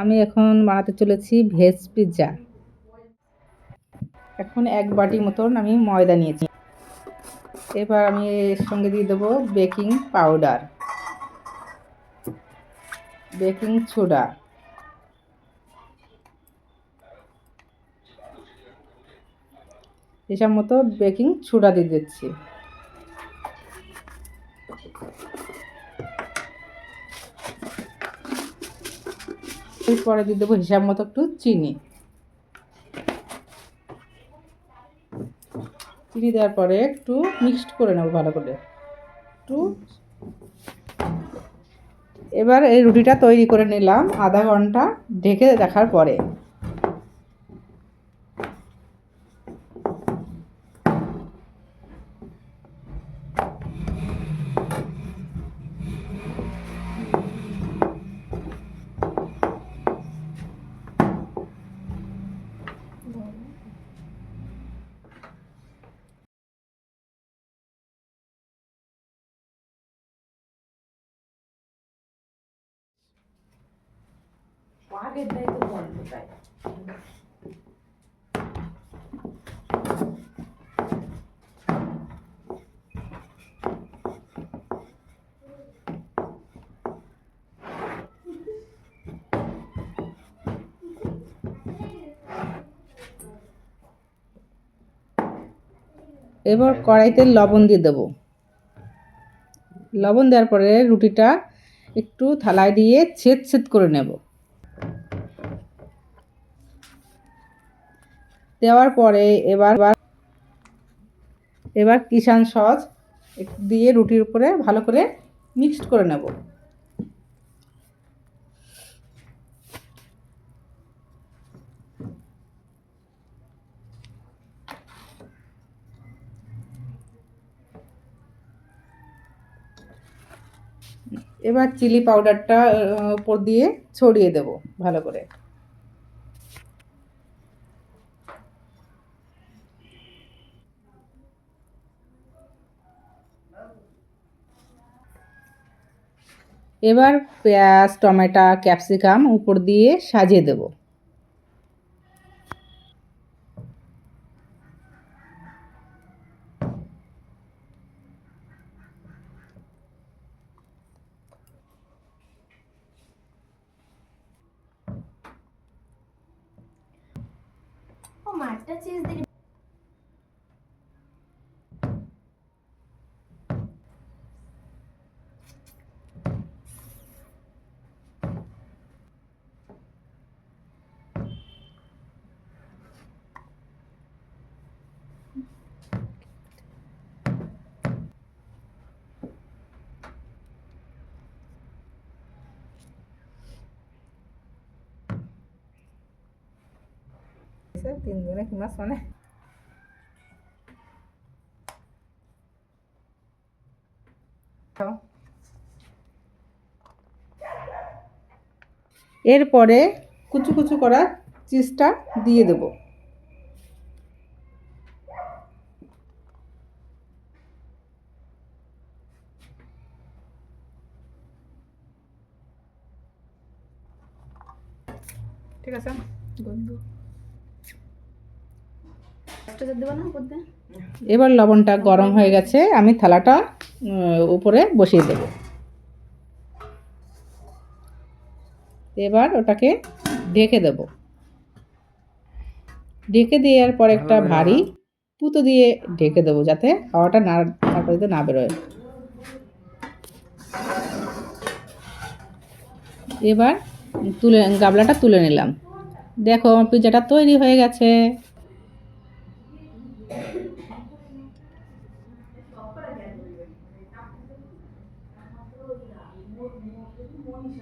আমি এখন বানাতে চলেছি ভেজ পিৎজা। এখন এক বাটি মতন আমি ময়দা নিয়েছি। এবার আমি এর সঙ্গে দিয়ে দেবো বেকিং পাউডার। Baking soda. এসব মতো বেকিং সোডা দিয়ে দিচ্ছি। এরপরে দিয়ে দেবো হিসাব মতো একটু চিনি। চিনি দেওয়ার পরে একটু মিক্সড করে নেব ভালো করে। একটু। এবার এই রুটিটা তৈরি করে নিলাম আধা ঘণ্টা ঢেকে রাখার পরে। এবার কড়াইতে লবণ দিয়ে দেবো। লবণ দেওয়ার পরে রুটিটা একটু থালায় দিয়ে ছেদ ছেদ করে নেব। দেওয়ার পরে এবার এবার কিষান সস দিয়ে রুটির উপরে ভালো করে মিক্সড করে নেব। এবার চিলি পাউডারটা উপর দিয়ে ছড়িয়ে দেব ভালো করে। এবার পেঁয়াজ, টমেটো, ক্যাপসিকাম উপর দিয়ে সাজিয়ে দেব। ও মাঠটা চিজ দিলি তিনজনে কি মাছ মানে এরপরে কুচু কুচু করা চিজটা দিয়ে দেব। ঠিক আছে? বন্ধু কষ্ট দেবো না উপর দিয়ে এবার লবণটা গরম হয়ে গেছে আমি থালাটা উপরে বসিয়ে দেব। এবার ওটাকে ঢেকে দেব। ঢেকে দেওয়ার পর একটা ভারী পুতো দিয়ে ঢেকে দেবো যাতে হাওয়াটা না তারপরে যাতে না বেরোয়। এবার তুলে গাবলাটা তুলে নিলাম। দেখো আমার পিৎজাটা তৈরি হয়ে গেছে। muy